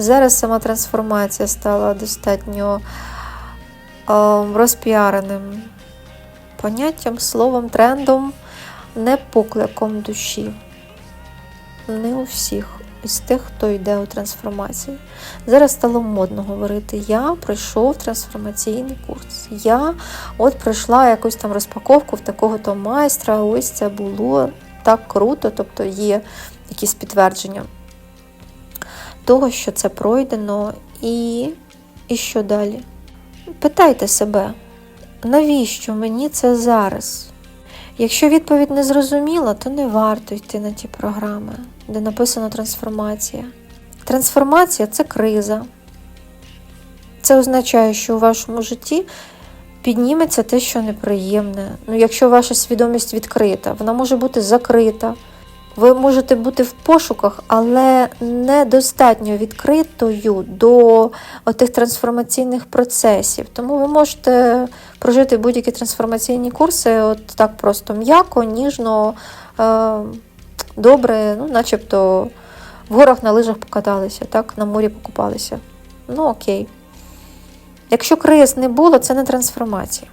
Зараз сама трансформація стала достатньо розпіареним поняттям, словом, трендом, не покликом душі. Не у всіх із тих, хто йде у трансформацію. Зараз стало модно говорити: я пройшов трансформаційний курс. Я от пройшла якусь там розпаковку в такого-то майстра, ось це було так круто, тобто є якісь підтвердження того, що це пройдено, і, і що далі. Питайте себе, навіщо мені це зараз? Якщо відповідь не зрозуміла, то не варто йти на ті програми, де написано трансформація. Трансформація це криза. Це означає, що у вашому житті підніметься те, що неприємне. Ну, якщо ваша свідомість відкрита, вона може бути закрита. Ви можете бути в пошуках, але недостатньо відкритою до тих трансформаційних процесів. Тому ви можете прожити будь-які трансформаційні курси от так просто м'яко, ніжно, е, добре, ну, начебто в горах на лижах покаталися, так, на морі покупалися. Ну окей. Якщо криз не було, це не трансформація.